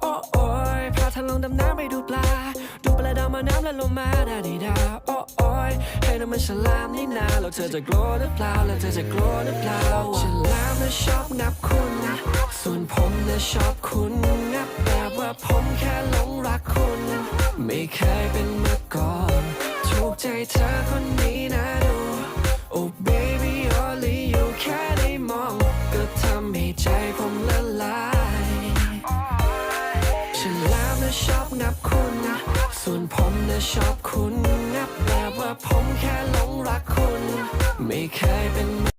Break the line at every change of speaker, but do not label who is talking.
โอ้ยพาลองดำน้ำไปดูปลา ดูปลาดำมาน้ำแล้วลงมาดาดีดาโอ้โอยให้น้ำมันฉลามนี่นาแล้วเธอจะกลัวหรือเปล่าแล้วเธอจะกลัวหรือเปล่าฉลามน่ะชอบงับคุณส่วนผมน่ะชอบคุณงับแบบว่าผมแค่หลงรักคุณ ไม่เคยเป็น ชอบงับคุณส่วนผมนะชอบคุณงับแบบว่าผมแค่หลงรักคุณ ไม่เคยเป็น